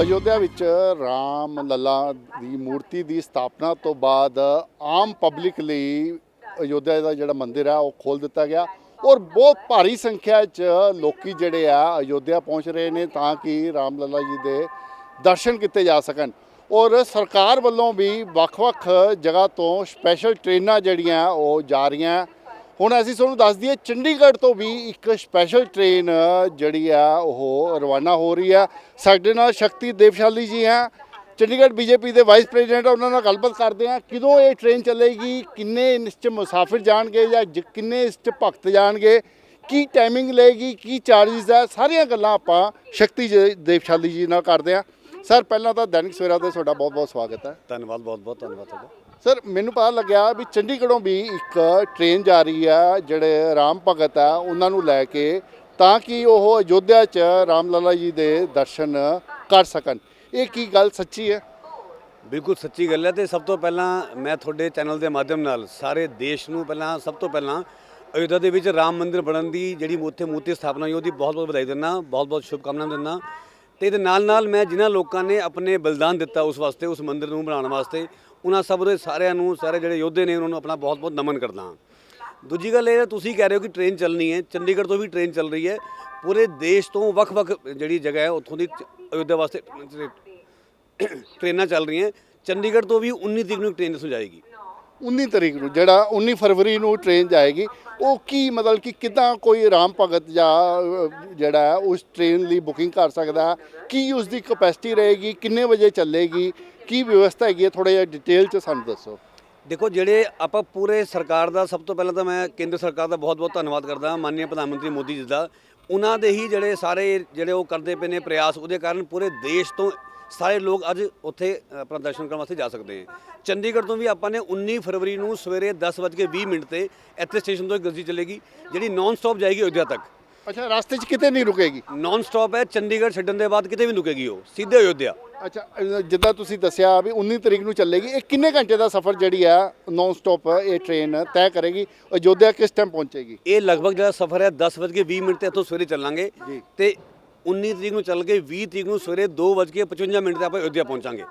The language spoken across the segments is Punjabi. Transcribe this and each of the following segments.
ਅਯੋਧਿਆ ਵਿੱਚ ਰਾਮ ਲੱਲਾ ਦੀ ਮੂਰਤੀ ਦੀ ਸਥਾਪਨਾ ਤੋਂ ਬਾਅਦ ਆਮ ਪਬਲਿਕ ਲਈ ਅਯੋਧਿਆ ਦਾ ਜਿਹੜਾ ਮੰਦਿਰ ਹੈ ਉਹ ਖੋਲ ਦਿੱਤਾ ਗਿਆ। ਔਰ ਬਹੁਤ ਭਾਰੀ ਸੰਖਿਆ 'ਚ ਲੋਕੀ ਜਿਹੜੇ ਆ, ਅਯੋਧਿਆ ਪਹੁੰਚ ਰਹੇ ਨੇ ਤਾਂ ਕਿ ਰਾਮ ਲੱਲਾ ਜੀ ਦੇ ਦਰਸ਼ਨ ਕੀਤੇ ਜਾ ਸਕਣ। ਔਰ ਸਰਕਾਰ ਵੱਲੋਂ ਵੀ ਵੱਖ-ਵੱਖ ਜਗ੍ਹਾ ਤੋਂ ਸਪੈਸ਼ਲ ਟ੍ਰੇਨਾਂ ਜਿਹੜੀਆਂ, ਉਹ ਜਾ ਰਹੀਆਂ। ਹੁਣ ਅਸੀਂ ਤੁਹਾਨੂੰ ਦੱਸ ਦਈਏ, ਚੰਡੀਗੜ੍ਹ ਤੋਂ ਵੀ ਇੱਕ ਸਪੈਸ਼ਲ ਟ੍ਰੇਨ ਜਿਹੜੀ ਆ, ਉਹ ਰਵਾਨਾ ਹੋ ਰਹੀ ਆ। ਸਾਡੇ ਨਾਲ ਸ਼ਕਤੀ ਦੇਵਸ਼ਾਲੀ ਜੀ ਆ ਚੰਡੀਗੜ੍ਹ ਬੀਜੇਪੀ ਦੇ ਵਾਈਸ ਪ੍ਰੈਜ਼ੀਡੈਂਟ ਉਹਨਾਂ ਨਾਲ ਗੱਲਬਾਤ ਕਰਦੇ ਆ ਕਿਦੋਂ ਇਹ ਟ੍ਰੇਨ ਚੱਲੇਗੀ, ਕਿੰਨੇ ਇਸ 'ਚ ਮੁਸਾਫਿਰ ਜਾਣਗੇ ਜਾਂ ਜ- ਕਿੰਨੇ ਇਸ 'ਚ ਭਗਤ ਜਾਣਗੇ, ਕੀ ਟਾਈਮਿੰਗ ਲਏਗੀ, ਕੀ ਚਾਰजेस ਹੈ ਸਾਰੀਆਂ ਗੱਲਾਂ ਆਪਾਂ ਸ਼ਕਤੀ ਜੀ- ਦੇਵਸ਼ਾਲੀ ਜੀ ਨਾਲ ਕਰਦੇ ਆ ਸਰ, ਪਹਿਲਾਂ ਤਾਂ ਦੈਨਿਕ ਸਵੇਰਾ ਤੇ ਤੁਹਾਡਾ ਬਹੁਤ ਬਹੁਤ ਸਵਾਗਤ ਹੈ। ਧੰਨਵਾਦ ਬਹੁਤ ਬਹੁਤ ਧੰਨਵਾਦ ਤੁਹਾਡਾ। ਸਰ, ਮੈਨੂੰ ਪਤਾ ਲੱਗਿਆ ਵੀ ਚੰਡੀਗੜ੍ਹੋਂ ਵੀ ਇੱਕ ਟ੍ਰੇਨ ਜਾ ਰਹੀ ਆ ਜਿਹੜੇ ਰਾਮ ਭਗਤ ਆ ਉਹਨਾਂ ਨੂੰ ਲੈ ਕੇ, ਤਾਂ ਕਿ ਉਹ ਅਯੋਧਿਆ 'ਚ ਰਾਮ ਲਾਲਾ ਜੀ ਦੇ ਦਰਸ਼ਨ ਕਰ ਸਕਣ। ਇਹ ਕੀ ਗੱਲ ਸੱਚੀ ਹੈ? ਬਿਲਕੁਲ ਸੱਚੀ ਗੱਲ ਹੈ ਤੇ ਸਭ ਤੋਂ ਪਹਿਲਾਂ ਮੈਂ ਤੁਹਾਡੇ ਚੈਨਲ ਦੇ ਮਾਧਿਅਮ ਨਾਲ ਸਾਰੇ ਦੇਸ਼ ਨੂੰ ਪਹਿਲਾਂ, ਸਭ ਤੋਂ ਪਹਿਲਾਂ ਅਯੋਧਿਆ ਦੇ ਵਿੱਚ ਰਾਮ ਮੰਦਿਰ ਬਣਨ ਦੀ ਜਿਹੜੀ ਉੱਥੇ ਮੂਰਤੀ ਸਥਾਪਨਾ ਹੋਈ, ਉਹਦੀ ਬਹੁਤ ਬਹੁਤ ਵਧਾਈ ਦਿੰਦਾ ਬਹੁਤ ਬਹੁਤ ਸ਼ੁਭਕਾਮਨਾਵਾਂ ਦਿੰਦਾ। ਤੇ ਇਹਦੇ ਨਾਲ ਨਾਲ ਮੈਂ ਜਿਨ੍ਹਾਂ ਲੋਕਾਂ ਨੇ ਆਪਣੇ ਬਲਿਦਾਨ ਦਿੱਤਾ ਉਸ ਵਾਸਤੇ, ਉਸ ਮੰਦਿਰ ਨੂੰ ਬਣਾਉਣ ਵਾਸਤੇ ਉਹਨਾਂ ਸਭ ਦੇ ਸਾਰਿਆਂ ਨੂੰ, ਸਾਰੇ ਜਿਹੜੇ ਯੋਧੇ ਨੇ, ਉਹਨਾਂ ਨੂੰ ਆਪਣਾ ਬਹੁਤ ਬਹੁਤ ਨਮਨ ਕਰਦਾ ਹਾਂ। ਦੂਜੀ ਗੱਲ ਇਹ ਹੈ, ਤੁਸੀਂ ਕਹਿ ਰਹੇ ਹੋ ਕਿ ਟ੍ਰੇਨ ਚੱਲਣੀ ਹੈ। ਚੰਡੀਗੜ੍ਹ ਤੋਂ ਵੀ ਟ੍ਰੇਨ ਚੱਲ ਰਹੀ ਹੈ। ਪੂਰੇ ਦੇਸ਼ ਤੋਂ ਵੱਖ-ਵੱਖ ਜਿਹੜੀ ਜਗ੍ਹਾ ਹੈ, ਉੱਥੋਂ ਦੀ ਚ- ਅਯੋਧਿਆ ਵਾਸਤੇ ਟ੍ਰੇਨਾਂ ਚੱਲ ਰਹੀਆਂ। ਚੰਡੀਗੜ੍ਹ ਤੋਂ ਵੀ 19 ਤਰੀਕ ਨੂੰ ਟ੍ਰੇਨ ਦੱਸੋ ਜਾਏਗੀ। 19 ਤਰੀਕ ਨੂੰ, ਜਿਹੜਾ 19 ਫਰਵਰੀ ਨੂੰ ਟ੍ਰੇਨ ਜਾਏਗੀ, ਉਹ ਕੀ ਮਤਲਬ ਕਿ ਕਿਦਾਂ ਕੋਈ ਰਾਮ ਭਗਤ ਜਾਂ ਜਿਹੜਾ ਉਸ ਟ੍ਰੇਨ ਲਈ ਬੁਕਿੰਗ ਕਰ ਸਕਦਾ ਕੀ ਉਸ ਦੀ ਕਪੈਸਿਟੀ ਰਹੇਗੀ? ਕਿੰਨੇ ਵਜੇ ਚੱਲੇਗੀ? ਕੀ ਵਿਵਸਥਾ ਹੈਗੀ ਹੈ? ਥੋੜਾ ਜਿਹਾ ਡਿਟੇਲ 'ਚ ਸਾਨੂੰ ਦੱਸੋ। ਦੇਖੋ, ਜਿਹੜੇ ਆਪਾਂ ਪੂਰੇ ਸਰਕਾਰ ਦਾ, ਸਭ ਤੋਂ ਪਹਿਲਾਂ ਤਾਂ ਮੈਂ ਕੇਂਦਰ ਸਰਕਾਰ ਦਾ ਬਹੁਤ-ਬਹੁਤ ਧੰਨਵਾਦ ਕਰਦਾ ਮਾਨਨੀय ਪ੍ਰਧਾਨ ਮੰਤਰੀ ਮੋਦੀ ਜੀ ਦਾ। ਉਹਨਾਂ ਦੇ ਹੀ ਜਿਹੜੇ ਸਾਰੇ, ਜਿਹੜੇ ਉਹ ਕਰਦੇ ਪਏ ਨੇ ਪ੍ਰਯਾਸ, ਉਹਦੇ ਕਾਰਨ ਪੂਰੇ ਦੇਸ਼ ਤੋਂ ਸਾਰੇ ਲੋਕ ਅੱਜ ਉੱਥੇ ਆਪਣਾ ਦਰਸ਼ਨ ਕਰਨ ਵਾਸਤੇ ਜਾ ਸਕਦੇ ਹੈ ਚੰਡੀਗੜ੍ਹ ਤੋਂ ਵੀ ਆਪਾਂ ਨੇ 19 ਫਰਵਰੀ ਨੂੰ ਸਵੇਰੇ 10:20 ਮਿੰਟ ਤੇ ਇੱਥੇ ਸਟੇਸ਼ਨ ਤੋਂ ਗੱਡੀ ਚੱਲੇਗੀ, ਜਿਹੜੀ ਨਾਨ ਸਟਾਪ ਜਾਏਗੀ ਅਯੋਧਿਆ ਤੱਕ। ਅੱਛਾ ਰਸਤੇ 'ਚ ਕਿਤੇ ਨਹੀਂ ਰੁਕੇਗੀ? ਨਾਨ ਸਟਾਪ ਹੈ ਚੰਡੀਗੜ੍ਹ ਛੱਡਣ ਦੇ ਬਾਅਦ ਕਿਤੇ ਵੀ ਰੁਕੇਗੀ ਉਹ ਸਿੱਧੇ ਅਯੋਧਿਆ। ਅੱਛਾ ਅ, ਜਿੱਦਾਂ ਤੁਸੀਂ ਦੱਸਿਆ ਵੀ 19 ਤਰੀਕ ਨੂੰ ਚੱਲੇਗੀ ਇਹ ਕਿੰਨੇ ਘੰਟੇ ਦਾ ਸਫ਼ਰ ਜਿਹੜੀ ਆ ਨੌਨ ਸਟਾਪ ਇਹ ਟ੍ਰੇਨ ਤੈਅ ਕਰੇਗੀ ਅਯੋਧਿਆ ਕਿਸ ਟਾਈਮ ਪਹੁੰਚੇਗੀ? ਇਹ ਲਗਭਗ ਜਿਹੜਾ ਸਫ਼ਰ ਹੈ 10:20 ਮਿੰਟ ਤੇ ਇੱਥੋਂ ਸਵੇਰੇ ਚੱਲਾਂਗੇ ਜੀ। ਤੇ 19 ਤਰੀਕ ਨੂੰ ਚੱਲ ਕੇ 20 ਤਰੀਕ ਨੂੰ ਸਵੇਰੇ 2:55 ਮਿੰਟ ਤੇ ਆਪਾਂ ਅਯੋਧਿਆ ਪਹੁੰਚਾਂਗੇ।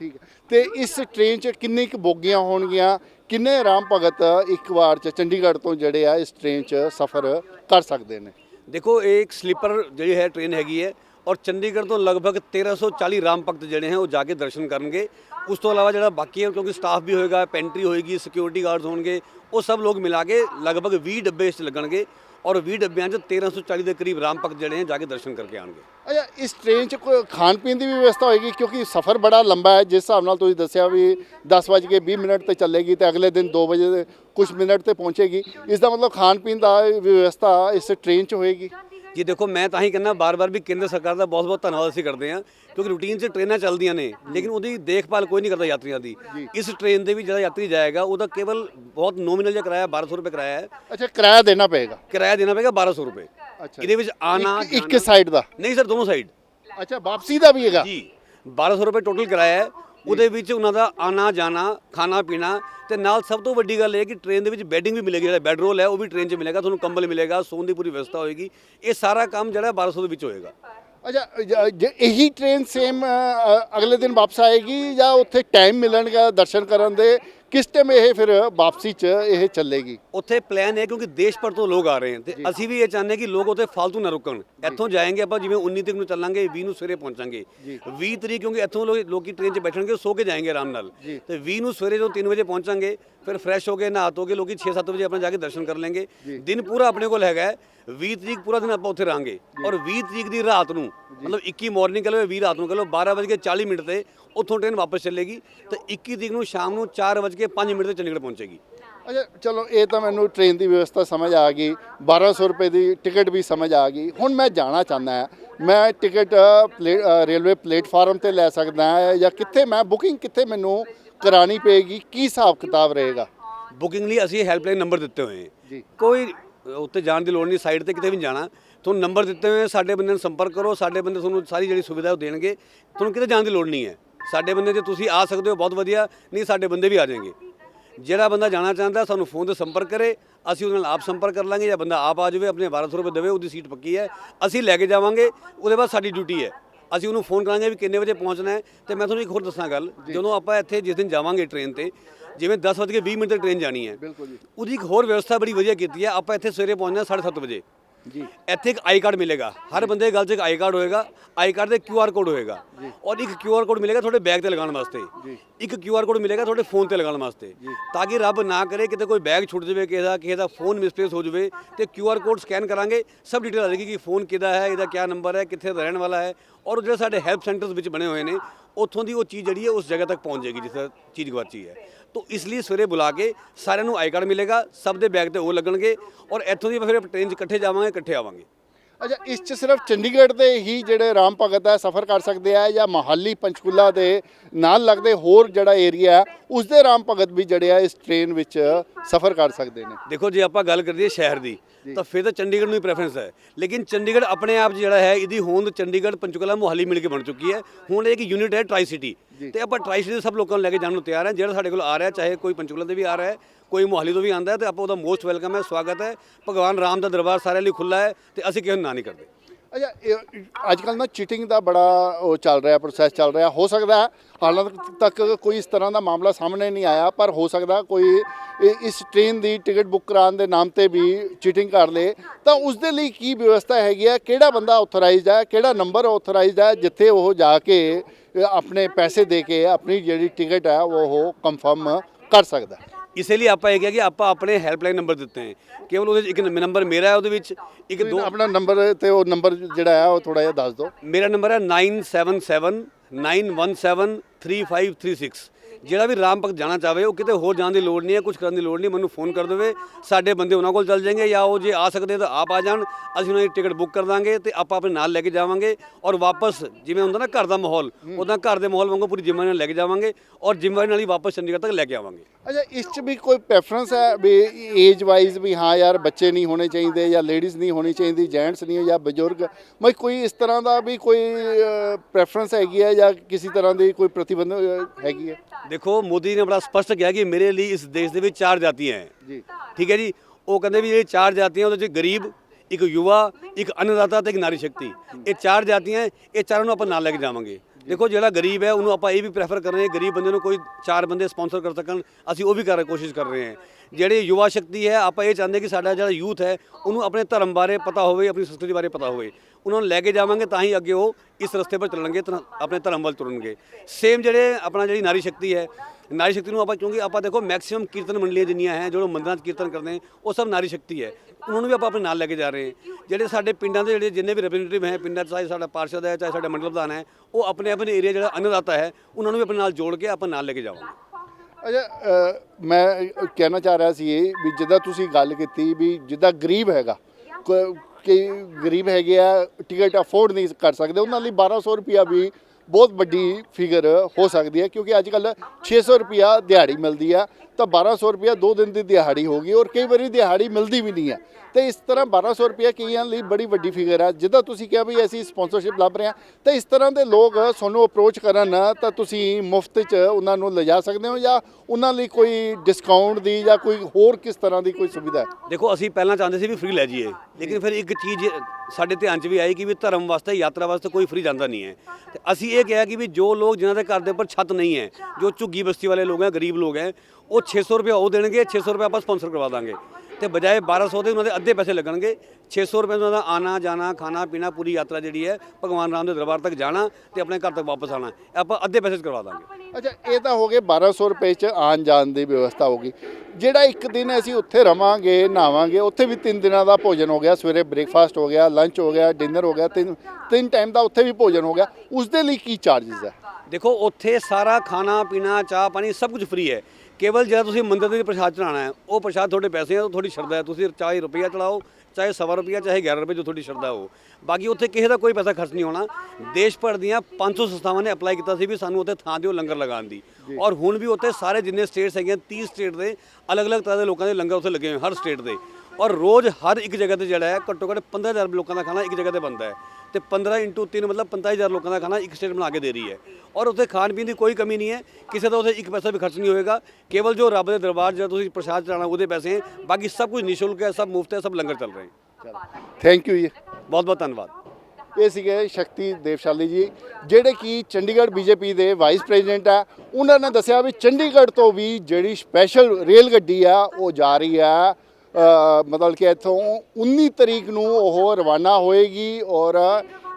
ਠੀਕ ਹੈ। ਤੇ ਇਸ ਟ੍ਰੇਨ 'ਚ ਕਿੰਨੀ ਕੁ ਬੋਗੀਆਂ ਹੋਣਗੀਆਂ? ਕਿੰਨੇ ਰਾਮ ਭਗਤ ਇੱਕ ਵਾਰ 'ਚ ਚੰਡੀਗੜ੍ਹ ਤੋਂ ਜਿਹੜੇ ਆ ਇਸ ਟ੍ਰੇਨ 'ਚ ਸਫ਼ਰ ਕਰ ਸਕਦੇ ਨੇ? ਦੇਖੋ, ਇਹ ਇੱਕ ਸਲੀਪਰ ਜਿਹੜੀ ਹੈ ਟ੍ਰੇਨ ਹੈਗੀ ਹੈ ਔਰ ਚੰਡੀਗੜ੍ਹ ਤੋਂ ਲਗਭਗ 1340 ਰਾਮ ਭਗਤ ਜਿਹੜੇ ਹੈ ਉਹ ਜਾ ਕੇ ਦਰਸ਼ਨ ਕਰਨਗੇ। ਉਸ ਤੋਂ ਇਲਾਵਾ ਜਿਹੜਾ ਬਾਕੀ ਹੈ, ਕਿਉਂਕਿ ਸਟਾਫ ਵੀ ਹੋਏਗਾ ਪੈਂਟਰੀ ਹੋਏਗੀ ਸਿਕਿਉਰਿਟੀ ਗਾਰਡਸ ਹੋਣਗੇ, ਉਹ ਸਭ ਲੋਕ ਮਿਲਾ ਕੇ ਲਗਭਗ 20 ਡੱਬੇ ਇਸ 'ਚ ਲੱਗਣਗੇ। ਔਰ 20 ਡੱਬਿਆਂ 'ਚ 1340 ਦੇ ਕਰੀਬ ਰਾਮ ਭਗਤ ਜਿਹੜੇ ਹੈ ਜਾ ਕੇ ਦਰਸ਼ਨ ਕਰਕੇ ਆਣਗੇ ਅੱਛਾ, ਇਸ ਟ੍ਰੇਨ 'ਚ ਕੋਈ ਖਾਣ ਪੀਣ ਦੀ ਵੀ ਵਿਵਸਥਾ ਹੋਏਗੀ? ਕਿਉਂਕਿ ਸਫ਼ਰ ਬੜਾ ਲੰਬਾ ਹੈ, ਜਿਸ ਹਿਸਾਬ ਨਾਲ ਤੁਸੀਂ ਦੱਸਿਆ ਵੀ 10:20 ਮਿੰਟ ਤੇ ਚੱਲੇਗੀ ਤੇ ਅਗਲੇ ਦਿਨ 2 ਵਜੇ ਦੇ ਕੁਝ ਮਿੰਟ ਤੇ ਪਹੁੰਚੇਗੀ। ਇਸ ਦਾ ਮਤਲਬ ਖਾਣ ਪੀਣ ਦਾ ਵਿਵਸਥਾ ਇਸ ਟ੍ਰੇਨ 'ਚ ਹੋਏਗੀ? ਜੀ ਦੇਖੋ ਮੈਂ ਤਾਂ ਹੀ ਕਹਿੰਦਾ ਬਾਰ-ਬਾਰ ਵੀ ਕੇਂਦਰ ਸਰਕਾਰ ਦਾ ਬਹੁਤ-ਬਹੁਤ ਧੰਨਵਾਦ ਅਸੀਂ ਕਰਦੇ ਹਾਂ ਕਿਉਂਕਿ ਰੂਟੀਨ 'ਚ ਟ੍ਰੇਨਾਂ ਚੱਲਦੀਆਂ ਨੇ ਲੇਕਿਨ ਉਹਦੀ ਦੇਖਭਾਲ ਕੋਈ ਨਹੀਂ ਕਰਦਾ ਯਾਤਰੀਆਂ ਦੀ। ਇਸ ਟ੍ਰੇਨ ਦੇ ਵੀ ਜਿਹੜਾ ਯਾਤਰੀ ਜਾਏਗਾ ਉਹਦਾ ਕੇਵਲ ਬਹੁਤ ਨੋਮੀਨਲ ਜਿਹਾ ਕਿਰਾਇਆ 1200 ਰੁਪਏ ਕਿਰਾਇਆ ਹੈ। ਅੱਛਾ ਕਿਰਾਇਆ ਦੇਣਾ ਪਏਗਾ? ਕਿਰਾਇਆ ਦੇਣਾ ਪਏਗਾ 1200 ਰੁਪਏ। ਅੱਛਾ। ਇਹਦੇ ਵਿੱਚ ਆਣਾ ਇੱਕ- ਇੱਕ ਸਾਈਡ ਦਾ? ਨਹੀਂ ਸਰ ਦੋਨੋਂ ਸਾਈਡ ਅੱਛਾ ਵਾਪਸੀ ਦਾ ਵੀ ਹੈਗਾ? ਜੀ। 1200 ਰੁਪਏ ਟੋਟਲ ਕਿਰਾਇਆ ਹੈ। ਉਹਦੇ ਵਿੱਚ ਉਹਨਾਂ ਦਾ ਆਣਾ ਜਾਣਾ ਖਾਣਾ ਪੀਣਾ ਤੇ ਨਾਲ ਸਭ ਤੋਂ ਵੱਡੀ ਗੱਲ ਇਹ ਕਿ ਟ੍ਰੇਨ ਦੇ ਵਿੱਚ ਬੈਡਿੰਗ ਵੀ ਮਿਲੇਗੀ ਜਿਹੜਾ ਬੈੱਡ ਰੋਲ ਹੈ ਉਹ ਵੀ ਟ੍ਰੇਨ 'ਚ ਮਿਲੇਗਾ ਤੁਹਾਨੂੰ ਕੰਬਲ ਮਿਲੇਗਾ ਸੌਣ ਦੀ ਪੂਰੀ ਵਿਵਸਥਾ ਹੋਏਗੀ। ਇਹ ਸਾਰਾ ਕੰਮ ਜਿਹੜਾ 1200 ਦੇ ਵਿੱਚ ਹੋਏਗਾ। ਅੱਛਾ ਇਹੀ ਟ੍ਰੇਨ ਸੇਮ ਅਗਲੇ ਦਿਨ ਵਾਪਸ ਆਏਗੀ ਜਾਂ ਉੱਥੇ ਟਾਈਮ ਮਿਲਣਗਾ ਦਰਸ਼ਨ ਕਰਨ ਦੇ? ਕਿਸ ਟਾਈਮ ਇਹ ਫਿਰ ਵਾਪਸੀ 'ਚ ਇਹ ਚੱਲੇਗੀ? ਉੱਥੇ ਪਲਾਨ ਹੈ ਕਿਉਂਕਿ ਦੇਸ਼ ਭਰ ਤੋਂ ਲੋਕ ਆ ਰਹੇ ਹਨ ਤੇ ਅਸੀਂ ਵੀ ਇਹ ਚਾਹੁੰਦੇ ਹਾਂ ਕਿ ਲੋਕ ਉੱਥੇ ਫालतू ਨਾ ਰੁਕਣ। ਇੱਥੋਂ ਜਾਏਂਗੇ ਆਪਾਂ ਜਿਵੇਂ 19 ਤਰੀਕ ਨੂੰ ਚੱਲਾਂਗੇ 20 ਨੂੰ ਸਵੇਰੇ ਪਹੁੰਚਾਂਗੇ। 20 ਤਰੀਕ ਕਿਉਂਕਿ ਇੱਥੋਂ ਲੋਕ- ਲੋਕੀ ਟ੍ਰੇਨ 'ਚ ਬੈਠਣਗੇ ਸੋ ਕੇ ਜਾਏਂਗੇ ਆਰਾਮ ਨਾਲ। ਤੇ 20 ਨੂੰ ਸਵੇਰੇ ਜਦੋਂ 3 ਵਜੇ ਪਹੁੰਚਾਂਗੇ ਫਿਰ ਫਰੈਸ਼ ਹੋ ਕੇ ਨਹਾ ਧੋ ਕੇ ਲੋਕੀ 6-7 ਵਜੇ ਆਪਣਾ ਜਾ ਕੇ ਦਰਸ਼ਨ ਕਰ ਲੈਣਗੇ ਦਿਨ ਪੂਰਾ ਆਪਣੇ ਕੋਲ ਹੈਗਾ ਹੈ। 20 ਤਰੀਕ ਪੂਰਾ ਦਿਨ ਆਪਾਂ ਉੱਥੇ ਰਹਾਂਗੇ। ਔਰ 20 ਤਰੀਕ ਦੀ ਰਾਤ ਨੂੰ ਮਤਲਬ 21 ਮਾਰਨਿੰਗ ਕਹ ਲਓ 20 ਰਾਤ ਨੂੰ ਕਹ ਲਓ 12:40 ਮਿੰਟ ਤੇ ਉੱਥੋਂ ਟ੍ਰੇਨ ਵਾਪਸ ਚੱਲੇਗੀ ਤੇ 21 ਤਰੀਕ ਨੂੰ ਸ਼ਾਮ ਨੂੰ 4:05 ਮਿੰਟ ਤੇ ਚੰਡੀਗੜ੍ਹ ਪਹੁੰਚੇਗੀ। ਅੱਛਾ ਚਲੋ ਇਹ ਤਾਂ ਮੈਨੂੰ ਟ੍ਰੇਨ ਦੀ ਵਿਵਸਥਾ ਸਮਝ ਆ ਗਈ। 1200 ਰੁਪਏ ਦੀ ਟਿਕਟ ਵੀ ਸਮਝ ਆ ਗਈ। ਹੁਣ ਮੈਂ ਜਾਣਾ ਚਾਹੁੰਦਾ ਹਾਂ। ਮੈਂ ਟਿਕਟ ਰੇਲਵੇ ਪਲੇਟਫਾਰਮ ਤੇ ਲੈ ਸਕਦਾ ਹਾਂ ਜਾਂ ਕਿੱਥੇ ਮੈਂ ਬੁਕਿੰਗ ਕਿੱਥੇ ਮੈਨੂੰ ਕਰਾਣੀ ਪਏਗੀ? ਕੀ ਹਿਸਾਬ ਕਿਤਾਬ ਰਹੇਗਾ? ਬੁਕਿੰਗ ਲਈ ਅਸੀਂ ਹੈਲਪਲਾਈਨ ਨੰਬਰ ਦਿੱਤੇ ਹੋਏ ਹੈ। ਜੀ। ਕੋਈ ਉੱਤੇ ਜਾਣ ਦੀ ਲੋੜ ਨਹੀਂ ਸਾਈਡ ਤੇ ਕਿਤੇ ਵੀ ਜਾਣਾ। ਤੁਹਾਨੂੰ ਨੰਬਰ ਦਿੱਤੇ ਹੋਏ ਸਾਡੇ ਬੰਦੇ ਨਾਲ ਸੰਪਰਕ ਕਰੋ ਸਾਡੇ ਬੰਦੇ ਤੁਹਾਨੂੰ ਸਾਰੀ ਜਿਹੜੀ ਸੁਵਿਧਾ ਉਹ ਦੇਣਗੇ। ਤੁਹਾਨੂੰ ਕਿਤੇ ਜਾਣ ਦੀ ਲੋੜ ਨਹੀਂ ਹੈ। ਸਾਡੇ ਬੰਦੇ ਜੇ ਤੁਸੀਂ ਆ ਸਕਦੇ ਹੋ ਬਹੁਤ ਵਧੀਆ। ਨਹੀਂ ਸਾਡੇ ਬੰਦੇ ਵੀ ਆ ਜਾਣਗੇ। ਜਿਹੜਾ ਬੰਦਾ ਜਾਣਾ ਚਾਹੁੰਦਾ ਸਾਨੂੰ ਫੋਨ ਤੇ ਸੰਪਰਕ ਕਰੇ। ਅਸੀਂ ਉਹਦੇ ਨਾਲ ਆਪ ਸੰਪਰਕ ਕਰ ਲਾਂਗੇ। ਜਾਂ ਬੰਦਾ ਆਪ ਆ ਜਾਵੇ ਆਪਣੇ 1200 ਰੁਪਏ ਦੇਵੇ ਉਹਦੀ ਸੀਟ ਪੱਕੀ ਹੈ। ਅਸੀਂ ਲੈ ਕੇ ਜਾਵਾਂਗੇ ਉਹਦੇ ਬਾਅਦ ਸਾਡੀ ਡਿਊਟੀ ਹੈ। ਅਸੀਂ ਉਹਨੂੰ ਫੋਨ ਕਰਾਂਗੇ ਵੀ ਕਿੰਨੇ ਵਜੇ ਪਹੁੰਚਣਾ ਹੈ। ਤੇ ਮੈਂ ਤੁਹਾਨੂੰ ਇੱਕ ਹੋਰ ਦੱਸਾਂ ਗੱਲ। ਜਦੋਂ ਆਪਾਂ ਇੱਥੇ ਜਿਸ ਦਿਨ ਜਾਵਾਂਗੇ ਟ੍ਰੇਨ ਤੇ ਜਿਵੇਂ 10 ਵਜੇ 20 ਮਿੰਟ ਤੇ ਟ੍ਰੇਨ ਜਾਣੀ ਹੈ। ਉਹਦੀ ਇੱਕ ਹੋਰ ਵਿਵਸਥਾ ਬੜੀ ਵਧੀਆ ਕੀਤੀ ਹੈ। ਆਪਾਂ ਇੱਥੇ ਸਵੇਰੇ ਪਹੁੰਚਣਾ 7:30 ਵਜੇ। ਜੀ। ਇੱਥੇ ਇੱਕ ਆਈ ਕਾਰਡ ਮਿਲੇਗਾ। ਹਰ ਬੰਦੇ ਦੇ ਗਲ 'ਚ ਇੱਕ ਆਈ ਕਾਰਡ ਹੋਏਗਾ। ਆਈ ਕਾਰਡ ਤੇ ਕਿਊ ਆਰ ਕੋਡ ਹੋਏਗਾ। ਔਰ ਇੱਕ ਕਿਊ ਆਰ ਕੋਡ ਮਿਲੇਗਾ ਤੁਹਾਡੇ ਬੈਗ ਤੇ ਲਗਾਉਣ ਵਾਸਤੇ। ਜੀ। ਇੱਕ ਕਿਊ ਆਰ ਕੋਡ ਮਿਲੇਗਾ ਤੁਹਾਡੇ ਫੋਨ ਤੇ ਲਗਾਉਣ ਵਾਸਤੇ। ਤਾਂ ਕਿ ਰੱਬ ਨਾ ਕਰੇ ਕਿਤੇ ਕੋਈ ਬੈਗ ਛੁੱਟ ਜਾਵੇ ਕਿਸੇ ਦਾ ਕਿਸੇ ਦਾ ਫੋਨ ਮਿਸਪਲੇਸ ਹੋ ਜਾਵੇ ਤੇ ਕਿਊ ਆਰ ਕੋਡ ਸਕੈਨ ਕਰਾਂਗੇ। ਸਭ ਡਿਟੇਲ ਆ ਜਾਏਗੀ ਕਿ ਫੋਨ ਕਿਹਦਾ ਹੈ ਇਹਦਾ ਕੀ ਨੰਬਰ ਹੈ ਕਿੱਥੇ ਰਹਿਣ ਵਾਲਾ ਹੈ। ਔਰ ਜਿਹੜੇ ਸਾਡੇ ਹੈਲਪ ਸੈਂਟਰਸ ਵਿੱਚ ਬਣੇ ਹੋਏ ਨੇ ਉੱਥੋਂ ਦੀ ਉਹ ਚੀਜ਼ ਜਿਹੜੀ ਹੈ ਉਸ ਜਗ੍ਹਾ ਤੱਕ ਪਹੁੰਚ ਜਾਏਗੀ ਜਿੱਥੇ ਚੀਜ਼ ਗਵਾਚੀ ਹੈ। ਤੋ ਇਸ ਲਈ ਸਵੇਰੇ ਬੁਲਾ ਕੇ ਸਾਰਿਆਂ ਨੂੰ ਆਈ ਕਾਰਡ ਮਿਲੇਗਾ ਸਭ ਦੇ ਬੈਗ ਤੇ ਉਹ ਲੱਗਣਗੇ ਔਰ ਇੱਥੋਂ ਦੀ ਫਿਰ ਟ੍ਰੇਨ 'ਚ ਇਕੱਠੇ ਜਾਵਾਂਗੇ ਇਕੱਠੇ ਆਵਾਂਗੇ। ਅੱਛਾ ਇਸ ਚ ਸਿਰਫ ਚੰਡੀਗੜ੍ਹ ਦੇ ਹੀ ਜਿਹੜੇ ਰਾਮ ਭਗਤ ਹੈ ਸਫ਼ਰ ਕਰ ਸਕਦੇ ਆ ਜਾਂ ਮਹਾਲੀ ਪੰਚਕੂਲਾ ਦੇ ਨਾਲ ਲੱਗਦੇ ਹੋਰ ਜਿਹੜਾ ਏਰੀਆ ਹੈ ਉਸ ਦੇ ਰਾਮ ਭਗਤ ਵੀ ਜਿਹੜੇ ਆ ਇਸ ਟ੍ਰੇਨ ਵਿੱਚ ਸਫ਼ਰ ਕਰ ਸਕਦੇ ਨੇ? ਦੇਖੋ ਜੇ ਆਪਾਂ ਗੱਲ ਕਰੀਏ ਸ਼ਹਿਰ ਦੀ ਤਾਂ ਫਿਰ ਤਾਂ ਚੰਡੀਗੜ੍ਹ ਨੂੰ ਹੀ ਪ੍ਰੈਫਰੈਂਸ ਹੈ। ਲੇਕਿਨ ਚੰਡੀਗੜ੍ਹ ਆਪਣੇ ਆਪ ਜਿਹੜਾ ਹੈ ਇਹਦੀ ਹੋਂਦ ਚੰਡੀਗੜ੍ਹ ਪੰਚਕੂਲਾ ਮੁਹਾਲੀ ਮਿਲ ਕੇ ਬਣ ਚੁੱਕੀ ਹੈ। ਹੁਣ ਇਹ ਇੱਕ ਯੂਨਿਟ ਹੈ ਟਰਾਈ ਸਿਟੀ ਤੇ ਆਪਾਂ ਟਰਾਈ ਸਿਟੀ ਦੇ ਸਭ ਲੋਕਾਂ ਨੂੰ ਲੈ ਕੇ ਜਾਣ ਨੂੰ ਤਿਆਰ ਹੈ। ਜਿਹੜਾ ਸਾਡੇ ਕੋਲ ਆ ਰਿਹਾ ਚਾਹੇ ਕੋਈ ਪੰਚਕੂਲਾ ਦੇ ਵੀ ਆ ਰਿਹਾ ਹੈ ਕੋਈ ਮੁਹਾਲੀ ਤੋਂ ਵੀ ਆਂਦਾ ਹੈ ਤੇ ਆਪਾਂ ਉਹਦਾ ਮੋਸਟ ਵੈਲਕਮ ਹੈ ਸਵਾਗਤ ਹੈ। ਭਗਵਾਨ ਰਾਮ ਦਾ ਦਰਬਾਰ ਸਾਰਿਆਂ ਲਈ ਖੁੱਲਾ ਹੈ ਤੇ ਅਸੀਂ ਕਿਸੇ ਨੂੰ ਨਾ ਨਹੀਂ ਕਰਦੇ। ਅੱਛਾ, ਇਹ- ਅੱਜ ਕੱਲ੍ਹ ਨਾ ਚੀਟਿੰਗ ਦਾ ਬੜਾ ਉਹ ਚੱਲ ਰਿਹਾ ਪ੍ਰੋਸੈਸ ਚੱਲ ਰਿਹਾ। ਹੋ ਸਕਦਾ ਹੈ ਹਾਲਾਂ ਤੱਕ ਕੋਈ ਇਸ ਤਰ੍ਹਾਂ ਦਾ ਮਾਮਲਾ ਸਾਹਮਣੇ ਨਹੀਂ ਆਇਆ, ਪਰ ਹੋ ਸਕਦਾ ਕੋਈ ਇਸ ਟ੍ਰੇਨ ਦੀ ਟਿਕਟ ਬੁੱਕ ਕਰਾਉਣ ਦੇ ਨਾਮ ਤੇ ਵੀ ਚੀਟਿੰਗ ਕਰ ਲੇ। ਤਾਂ ਉਸ ਦੇ ਲਈ ਕੀ ਵਿਵਸਥਾ ਹੈਗੀ ਹੈ? ਕਿਹੜਾ ਬੰਦਾ ਆਥੋਰਾਈਜ਼ਡ ਹੈ? ਕਿਹੜਾ ਨੰਬਰ ਆਥੋਰਾਈਜ਼ਡ ਹੈ? ਜਿੱਥੇ ਉਹ ਜਾ ਕੇ ਆਪਣੇ ਪੈਸੇ ਦੇ ਕੇ ਆਪਣੀ ਜਿਹੜੀ ਟਿਕਟ ਹੈ, ਉਹ ਕੰਫਰਮ ਕਰ ਸਕਦਾ ਇਸੇ ਲਈ ਆਪਾਂ ਇਹ ਕਿਹਾ ਕਿ ਆਪਾਂ ਆਪਣੇ ਹੈਲਪਲਾਈਨ ਨੰਬਰ ਦਿੱਤੇ ਹੈ ਕੇਵਲ ਉਹਦੇ 'ਚ ਇੱਕ ਨੰਬਰ ਮੇਰਾ ਹੈ ਉਹਦੇ ਵਿੱਚ ਇੱਕ ਦੋ ਆਪਣਾ ਨੰਬਰ ਤੇ ਉਹ ਨੰਬਰ ਜਿਹੜਾ ਹੈ ਉਹ ਥੋੜਾ ਜਿਹਾ ਦੱਸ ਦਿਓ। ਮੇਰਾ ਨੰਬਰ ਹੈ 9779173536 ਜਿਹੜਾ ਵੀ ਰਾਮ ਭਗਤ ਜਾਣਾ ਚਾਹਵੇ ਉਹ ਕਿਤੇ ਹੋਰ ਜਾਣ ਦੀ ਲੋੜ ਨਹੀਂ ਹੈ ਕੁਝ ਕਰਨ ਦੀ ਲੋੜ ਨਹੀਂ ਮੈਨੂੰ ਫੋਨ ਕਰ ਦੇਵੇ। ਸਾਡੇ ਬੰਦੇ ਉਹਨਾਂ ਕੋਲ ਚੱਲ ਜਾਣਗੇ ਜਾਂ ਉਹ ਜੇ ਆ ਸਕਦੇ ਤਾਂ ਆਪ ਆ ਜਾਣ। ਅਸੀਂ ਉਹਨਾਂ ਦੀ ਟਿਕਟ ਬੁੱਕ ਕਰ ਦਾਂਗੇ ਤੇ ਆਪਾਂ ਆਪਣੇ ਨਾਲ ਲੈ ਕੇ ਜਾਵਾਂਗੇ ਔਰ ਵਾਪਸ ਜਿਵੇਂ ਹੁੰਦਾ ਨਾ ਘਰ ਦਾ ਮਾਹੌਲ ਉਦਾਂ ਘਰ ਦੇ ਮਾਹੌਲ ਵਾਂਗੂ ਪੂਰੀ ਜ਼ਿੰਮੇਵਾਰੀ ਨਾਲ ਲੈ ਕੇ ਜਾਵਾਂਗੇ ਔਰ ਜ਼ਿੰਮੇਵਾਰੀ ਨਾਲ ਹੀ ਵਾਪਸ ਚੰਡੀਗੜ੍ਹ ਤੱਕ ਲੈ ਕੇ ਆਵਾਂਗੇ। ਅੱਛਾ ਇਸ 'ਚ ਵੀ ਕੋਈ ਪ੍ਰੈਫਰੈਂਸ ਹੈ ਵੀ ਏਜ ਵਾਈਜ਼ ਵੀ ਹਾਂ ਯਾਰ ਬੱਚੇ ਨਹੀਂ ਹੋਣੇ ਚਾਹੀਦੇ ਜਾਂ ਲੇਡੀਜ਼ ਨਹੀਂ ਹੋਣੀ ਚਾਹੀਦੀ ਜੈਂਟਸ ਨਹੀਂ ਜਾਂ ਬਜ਼ੁਰਗ? ਮੈਂ ਕੋਈ ਇਸ ਤਰ੍ਹਾਂ ਦਾ ਵੀ ਕੋਈ ਪ੍ਰੈਫਰੈਂਸ ਹੈਗੀ ਹੈ ਜਾਂ ਕਿਸੇ ਤਰ੍ਹਾਂ ਦੀ ਕੋਈ ਪ੍ਰਤੀਬੰਧ ਹੈਗੀ ਹੈ? ਦੇਖੋ ਮੋਦੀ ਨੇ ਬੜਾ ਸਪਸ਼ਟ ਕਿਹਾ ਕਿ ਮੇਰੇ ਲਈ ਇਸ ਦੇਸ਼ ਦੇ ਵਿੱਚ ਚਾਰ ਜਾਤੀਆਂ ਹੈ। ਜੀ। ਠੀਕ ਹੈ ਜੀ? ਉਹ ਕਹਿੰਦੇ ਵੀ ਇਹ ਚਾਰ ਜਾਤੀਆਂ ਉਹਦੇ ਚ ਗਰੀਬ ਇੱਕ ਯੁਵਾ ਇੱਕ ਅੰਨਦਾਤਾ ਤੇ ਇੱਕ ਨਾਰੀ ਸ਼ਕਤੀ। ਇਹ ਚਾਰ ਜਾਤੀਆਂ ਇਹ ਚਾਰਾਂ ਨੂੰ ਆਪਾਂ ਨਾਲ ਲੈ ਕੇ ਜਾਵਾਂਗੇ। ਦੇਖੋ ਜਿਹੜਾ ਗਰੀਬ ਹੈ, ਉਹਨੂੰ ਆਪਾਂ ਇਹ ਵੀ ਪ੍ਰੈਫਰ ਕਰ ਰਹੇ ਹਾਂ, ਗਰੀਬ ਬੰਦੇ ਨੂੰ ਕੋਈ ਚਾਰ ਬੰਦੇ ਸਪਾਂਸਰ ਕਰ ਸਕਣ, ਅਸੀਂ ਉਹ ਵੀ ਕਰ ਕੋਸ਼ਿਸ਼ ਕਰ ਰਹੇ ਹਾਂ। ਜਿਹੜੇ ਯੁਵਾ ਸ਼ਕਤੀ ਹੈ, ਆਪਾਂ ਇਹ ਚਾਹੁੰਦੇ ਕਿ ਸਾਡਾ ਜਿਹੜਾ ਯੂਥ ਹੈ, ਉਹਨੂੰ ਆਪਣੇ ਧਰਮ ਬਾਰੇ ਪਤਾ ਹੋਵੇ, ਆਪਣੀ ਸੰਸਕ੍ਰਿਤੀ ਬਾਰੇ ਪਤਾ ਹੋਵੇ। ਉਹਨਾਂ ਨੂੰ ਲੈ ਕੇ ਜਾਵਾਂਗੇ ਤਾਂ ਹੀ ਅੱਗੇ ਉਹ ਇਸ ਰਸਤੇ ਪਰ ਚੱਲਣਗੇ ਤਾਂ ਆਪਣੇ ਧਰਮ ਵੱਲ ਤੁਰਨਗੇ। ਸੇਮ ਜਿਹੜੇ ਆਪਣਾ ਜਿਹੜੀ ਨਾਰੀ ਸ਼ਕਤੀ ਹੈ, ਨਾਰੀ ਸ਼ਕਤੀ ਨੂੰ ਆਪਾਂ ਕਿਉਂਕਿ ਆਪਾਂ ਦੇਖੋ ਮੈਕਸਿਮਮ ਕੀਰਤਨ ਮੰਡਲੀਆਂ ਜਿੰਨੀਆਂ ਹੈ ਜੋ ਮੰਦਰਾਂ 'ਚ ਕੀਰਤਨ ਕਰਦੇ ਉਹ ਸਭ ਨਾਰੀ ਸ਼ਕਤੀ ਹੈ। ਉਹਨਾਂ ਨੂੰ ਵੀ ਆਪਾਂ ਆਪਣੇ ਨਾਲ ਲੈ ਕੇ ਜਾ ਰਹੇ ਹਾਂ। ਜਿਹੜੇ ਸਾਡੇ ਪਿੰਡਾਂ ਦੇ ਜਿਹੜੇ ਜਿੰਨੇ ਵੀ ਰਿਪਰੈਜ਼ੈਂਟੇਟਿਵ ਹੈ, ਪਿੰਡਾਂ 'ਚ ਚਾਹੇ ਸਾਡਾ ਪਾਰਸ਼ਦ ਹੈ, ਚਾਹੇ ਸਾਡਾ ਮੰਡਲ ਪ੍ਰਧਾਨ ਹੈ, ਉਹ ਆਪਣੇ ਆਪਣੇ ਏਰੀਆ ਜਿਹੜਾ ਅੰਨਦਾਤਾ ਹੈ, ਉਹਨਾਂ ਨੂੰ ਵੀ ਆਪਣੇ ਨਾਲ ਜੋੜ ਕੇ ਆਪਾਂ ਨਾਲ ਲੈ ਕੇ ਜਾਵਾਂਗੇ। ਅੱਛਾ ਮੈਂ ਕਹਿਣਾ ਚਾਹ ਰਿਹਾ ਸੀ ਇਹ ਵੀ ਜਿੱਦਾਂ ਤੁਸੀਂ ਗੱਲ ਕੀਤੀ ਵੀ ਜਿੱਦਾਂ ਗਰੀਬ ਹੈਗਾ ਕਈ ਗਰੀਬ ਹੈਗੇ ਆ, ਟਿਕਟ ਅਫੋਰਡ ਨਹੀਂ ਕਰ ਸਕਦੇ, ਉਹਨਾਂ ਲਈ 1200 ਰੁਪਿਆ ਵੀ ਬਹੁਤ ਵੱਡੀ ਫਿਗਰ ਹੋ ਸਕਦੀ ਹੈ, ਕਿਉਂਕਿ ਅੱਜ ਕੱਲ 600 ਰੁਪਿਆ ਦਿਹਾੜੀ ਮਿਲਦੀ ਆ, ਤਾਂ 1200 ਰੁਪਿਆ 2 ਦਿਨ ਦੀ ਦਿਹਾੜੀ ਹੋ ਗਈ, ਔਰ ਕਈ ਵਾਰੀ ਦਿਹਾੜੀ ਮਿਲਦੀ ਵੀ ਨਹੀਂ ਹੈ ਤੇ ਇਸ ਤਰ੍ਹਾਂ 1200 ਰੁਪਿਆ ਕਈਆਂ ਲਈ ਬੜੀ ਵੱਡੀ ਫਿਗਰ ਹੈ ਜਿੱਦਾਂ ਤੁਸੀਂ ਕਿਹਾ ਵੀ ਅਸੀਂ ਸਪਾਂਸਰਸ਼ਿਪ ਲੱਭ ਰਹੇ ਹਾਂ, ਤਾਂ ਇਸ ਤਰ੍ਹਾਂ ਦੇ ਲੋਕ ਸਾਨੂੰ ਅਪਰੋਚ ਕਰਨ, ਤਾਂ ਤੁਸੀਂ ਮੁਫਤ 'ਚ ਉਹਨਾਂ ਨੂੰ ਲਿਜਾ ਸਕਦੇ ਹੋ ਜਾਂ ਉਹਨਾਂ ਲਈ ਕੋਈ ਡਿਸਕਾਊਂਟ ਦੀ ਜਾਂ ਕੋਈ ਹੋਰ ਕਿਸ ਤਰ੍ਹਾਂ ਦੀ ਕੋਈ ਸੁਵਿਧਾ ਹੈ? ਦੇਖੋ, ਅਸੀਂ ਪਹਿਲਾਂ ਚਾਹੁੰਦੇ ਸੀ ਵੀ ਫ੍ਰੀ ਲੈ ਜਾਈਏ, ਲੇਕਿਨ ਫਿਰ ਇੱਕ ਚੀਜ਼ ਸਾਡੇ ਧਿਆਨ 'ਚ ਵੀ ਆਈ ਕਿ ਵੀ ਧਰਮ ਵਾਸਤੇ, ਯਾਤਰਾ ਵਾਸਤੇ ਕੋਈ ਫ੍ਰੀ ਜਾਂਦਾ ਨਹੀਂ ਹੈ। ਤੇ ਅਸੀਂ ਇਹ ਕਿਹਾ ਕਿ ਵੀ ਜੋ ਲੋਕ ਜਿਨ੍ਹਾਂ ਦੇ ਘਰ ਦੇ ਉੱਪਰ ਛੱਤ ਨਹੀਂ ਹੈ, ਜੋ ਝੁੱਗੀ ਬਸਤੀ ਵਾਲੇ ਲੋਕ ਹੈ, ਗਰੀਬ ਲੋਕ ਹੈ, ਉਹ 600 ਰੁਪਏ ਉਹ ਦੇਣਗੇ 600 ਰੁਪਏ ਆਪਾਂ ਸਪਾਂਸਰ ਕਰਵਾ ਦਾਂਗੇ। ਤੇ ਬਜਾਏ 1200 ਦੇ ਉਹਨਾਂ ਦੇ ਅੱਧੇ ਪੈਸੇ ਲੱਗਣਗੇ। 600 ਰੁਪਏ ਉਹਨਾਂ ਦਾ ਆਣਾ, ਜਾਣਾ, ਖਾਣਾ, ਪੀਣਾ, ਪੂਰੀ ਯਾਤਰਾ ਜਿਹੜੀ ਹੈ, ਭਗਵਾਨ ਰਾਮ ਦੇ ਦਰਬਾਰ ਤੱਕ ਜਾਣਾ ਤੇ ਆਪਣੇ ਘਰ ਤੱਕ ਵਾਪਸ ਆਣਾ। ਆਪਾਂ ਅੱਧੇ ਪੈਸੇ 'ਚ ਕਰਵਾ ਦਾਂਗੇ। ਅੱਛਾ, ਇਹ ਤਾਂ ਹੋ ਗਏ 1200 ਰੁਪਏ 'ਚ ਆਉਣ ਜਾਣ ਦੀ ਵਿਵਸਥਾ ਹੋਗੀ ਜਿਹੜਾ ਇੱਕ ਦਿਨ ਅਸੀਂ ਉੱਥੇ ਰਵਾਂਗੇ, ਨਹਾਵਾਂਗੇ, ਉੱਥੇ ਵੀ ਤਿੰਨ ਦਿਨਾਂ ਦਾ ਭੋਜਨ ਹੋ ਗਿਆ। ਸਵੇਰੇ ਬ੍ਰੇਕਫਾਸਟ ਹੋ ਗਿਆ, ਲੰਚ ਹੋ ਗਿਆ, ਡਿਨਰ ਹੋ ਗਿਆ, ਤਿੰਨ ਤਿੰਨ ਟਾਈਮ ਦਾ ਉੱਥੇ ਵੀ ਭੋਜਨ ਹੋ ਗਿਆ। ਉਸ ਦੇ ਲਈ ਕੀ ਚਾਰजेस ਹੈ? ਦੇਖੋ ਉੱਥੇ ਸਾਰਾ ਖਾਣਾ ਪੀਣਾ ਚਾਹ ਪਾਣੀ ਸਭ ਕੁਝ ਫ੍ਰੀ ਹੈ। ਕੇਵਲ ਜਿਹੜਾ ਤੁਸੀਂ ਮੰਦਿਰ ਦੇ ਪ੍ਰਸ਼ਾਦ ਚੜਾਉਣਾ ਹੈ ਉਹ ਪ੍ਰਸ਼ਾਦ ਤੁਹਾਡੇ ਪੈਸੇ ਆ ਉਹ ਤੁਹਾਡੀ ਸ਼ਰਧਾ ਹੈ। ਤੁਸੀਂ ਚਾਹੇ ਰੁਪਈਆ ਚੜਾਓ ਚਾਹੇ ਸਵਾ ਰੁਪਈਆ ਚਾਹੇ 11 ਰੁਪਏ ਜੋ ਤੁਹਾਡੀ ਸ਼ਰਧਾ ਹੋ। ਬਾਕੀ ਉੱਥੇ ਕਿਸੇ ਦਾ ਕੋਈ ਪੈਸਾ ਖਰਚ ਨਹੀਂ ਹੋਣਾ। ਦੇਸ਼ ਭਰ ਦੀਆਂ 500 ਸੰਸਥਾਵਾਂ ਨੇ ਅਪਲਾਈ ਕੀਤਾ ਸੀ ਵੀ ਸਾਨੂੰ ਉੱਥੇ ਥਾਂ ਦਿਓ ਲੰਗਰ ਲਗਾਉਣ ਦੀ। ਔਰ ਹੁਣ ਵੀ ਉੱਥੇ ਸਾਰੇ ਜਿੰਨੇ ਸਟੇਟਸ ਹੈਗੀਆਂ 30 ਸਟੇਟ ਦੇ ਅਲੱਗ-ਅਲੱਗ ਤਰ੍ਹਾਂ ਦੇ ਲੋਕਾਂ ਦੇ ਲੰਗਰ ਉੱਥੇ ਲੱਗੇ ਹੋਏ ਹਰ ਸਟੇਟ ਦੇ। ਔਰ ਰੋਜ਼ ਹਰ ਇੱਕ ਜਗ੍ਹਾ ਤੇ ਜਿਹੜਾ ਹੈ ਘੱਟੋ ਘੱਟ 15000 ਲੋਕਾਂ ਦਾ ਖਾਣਾ ਇੱਕ ਜਗ੍ਹਾ ਤੇ ਬਣਦਾ ਹੈ। ਤੇ 15 ਇੰਟੂ 3 ਮਤਲਬ 45000 ਲੋਕਾਂ ਦਾ ਖਾਣਾ ਇੱਕ ਸਟੇਟ ਬਣਾ ਕੇ ਦੇ ਰਹੀ ਹੈ। ਔਰ ਉੱਥੇ ਖਾਣ ਪੀਣ ਦੀ ਕੋਈ ਕਮੀ ਨਹੀਂ ਹੈ। ਕਿਸੇ ਦਾ ਉੱਥੇ ਇੱਕ ਪੈਸਾ ਵੀ ਖਰਚ ਨਹੀਂ ਹੋਏਗਾ। ਕੇਵਲ ਜੋ ਰੱਬ ਦੇ ਦਰਬਾਰ ਜਿਹੜਾ ਤੁਸੀਂ ਪ੍ਰਸ਼ਾਦ ਚੜਾਉਣਾ ਉਹਦੇ ਪੈਸੇ ਹੈ। ਬਾਕੀ ਸਭ ਕੁਝ ਨਿਸ਼ੁਲਕ ਹੈ ਸਭ ਮੁਫਤ ਹੈ ਸਭ ਲੰਗਰ ਚੱਲ ਰਹੇ ਹੈ। ਥੈਂਕ ਯੂ ਜੀ। ਬਹੁਤ ਬਹੁਤ ਧੰਨਵਾਦ। ਇਹ ਸੀਗੇ ਸ਼ਕਤੀ ਦੇਵਸ਼ਾਲੀ ਜੀ ਜਿਹੜੇ ਕਿ ਚੰਡੀਗੜ੍ਹ ਬੀਜੇਪੀ ਦੇ ਵਾਈਸ ਪ੍ਰੈਜ਼ੀਡੈਂਟ ਆ ਉਹਨਾਂ ਨੇ ਦੱਸਿਆ ਵੀ ਚੰਡੀਗੜ੍ਹ ਤੋਂ ਵੀ ਜਿਹੜੀ ਸਪੈਸ਼ਲ ਰੇਲ ਗੱਡੀ ਆ ਉਹ ਜਾ ਰਹੀ ਆ ਮਤਲਬ ਕਿ ਇੱਥੋਂ 19 ਤਰੀਕ ਨੂੰ ਉਹ ਰਵਾਨਾ ਹੋਏਗੀ ਔਰ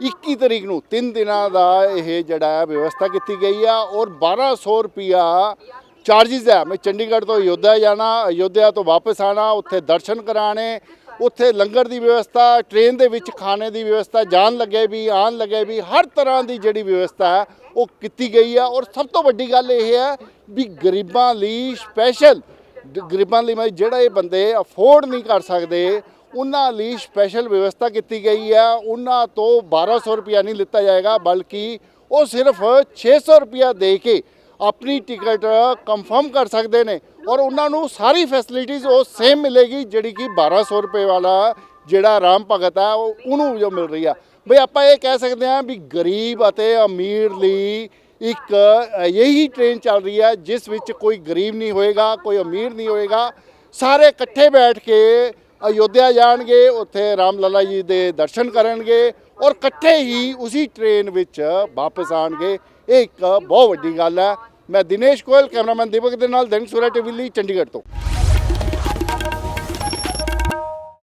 21 ਤਰੀਕ ਨੂੰ 3 ਦਿਨਾਂ ਦਾ ਇਹ ਜਿਹੜਾ ਵਿਵਸਥਾ ਕੀਤੀ ਗਈ ਆ ਔਰ 1200 ਰੁਪਿਆ ਚਾਰजेस ਹੈ। ਮੈਂ ਚੰਡੀਗੜ੍ਹ ਤੋਂ ਅਯੋਧਿਆ ਜਾਣਾ, ਅਯੋਧਿਆ ਤੋਂ ਵਾਪਸ ਆਣਾ, ਉੱਥੇ ਦਰਸ਼ਨ ਕਰਾਣੇ, ਉੱਥੇ ਲੰਗਰ ਦੀ ਵਿਵਸਥਾ ਟ੍ਰੇਨ ਦੇ ਵਿੱਚ ਖਾਣੇ ਦੀ ਵਿਵਸਥਾ, ਜਾਣ ਲੱਗੇ ਵੀ, ਆਉਣ ਲੱਗੇ ਵੀ, ਹਰ ਤਰ੍ਹਾਂ ਦੀ ਜਿਹੜੀ ਵਿਵਸਥਾ ਹੈ ਉਹ ਕੀਤੀ ਗਈ ਆ ਔਰ ਸਭ ਤੋਂ ਵੱਡੀ ਗੱਲ ਇਹ ਹੈ ਵੀ ਗਰੀਬਾਂ ਲਈ ਸਪੈਸ਼ਲ ਗਰੀਬਾਂ ਲਈ ਮੈਂ ਜਿਹੜਾ ਇਹ ਬੰਦੇ ਅਫੋਰਡ ਨਹੀਂ ਕਰ ਸਕਦੇ, ਉਹਨਾਂ ਲਈ ਸਪੈਸ਼ਲ ਵਿਵਸਥਾ ਕੀਤੀ ਗਈ ਹੈ। ਉਹਨਾਂ ਤੋਂ 1200 ਰੁਪਇਆ ਨਹੀਂ ਲਿੱਤਾ ਜਾਏਗਾ, ਬਲਕਿ ਉਹ ਸਿਰਫ 600 ਰੁਪਇਆ ਦੇ ਕੇ ਆਪਣੀ ਟਿਕਟ ਕੰਫਰਮ ਕਰ ਸਕਦੇ ਨੇ ਔਰ ਉਹਨਾਂ ਨੂੰ ਸਾਰੀ ਫੈਸਿਲਿਟੀਜ਼ ਉਹ ਸੇਮ ਮਿਲੇਗੀ, ਜਿਹੜੀ ਕਿ 1200 ਰੁਪਏ ਵਾਲਾ ਜਿਹੜਾ ਰਾਮ ਭਗਤ ਹੈ, ਉਹ ਉਹਨੂੰ ਜੋ ਮਿਲ ਰਹੀ ਆ। ਬਈ ਆਪਾਂ ਇਹ ਕਹਿ ਸਕਦੇ ਹਾਂ ਵੀ ਗਰੀਬ ਅਤੇ ਅਮੀਰ ਲਈ ਇੱਕ ਇਹੀ ਟ੍ਰੇਨ ਚੱਲ ਰਹੀ ਹੈ ਜਿਸ ਵਿੱਚ ਕੋਈ ਗਰੀਬ ਨਹੀਂ ਹੋਏਗਾ, ਕੋਈ ਅਮੀਰ ਨਹੀਂ ਹੋਏਗਾ। ਸਾਰੇ ਇਕੱਠੇ ਬੈਠ ਕੇ ਅਯੋਧਿਆ ਜਾਣਗੇ, ਉੱਥੇ ਰਾਮ ਲੱਲਾ ਜੀ ਦੇ ਦਰਸ਼ਨ ਕਰਨਗੇ ਔਰ ਇਕੱਠੇ ਹੀ ਉਸੇ ਟ੍ਰੇਨ ਵਿੱਚ ਵਾਪਸ ਆਣਗੇ ਇਹ ਇੱਕ ਬਹੁਤ ਵੱਡੀ ਗੱਲ ਹੈ। ਮੈਂ ਦਿਨੇਸ਼ ਗੋਇਲ, ਕੈਮਰਾਮੈਨ ਦੀਪਕ ਦੇ ਨਾਲ, ਦੈਨਿਕ ਸੂਰਜ ਟੀਵੀ ਲਈ ਚੰਡੀਗੜ੍ਹ ਤੋਂ।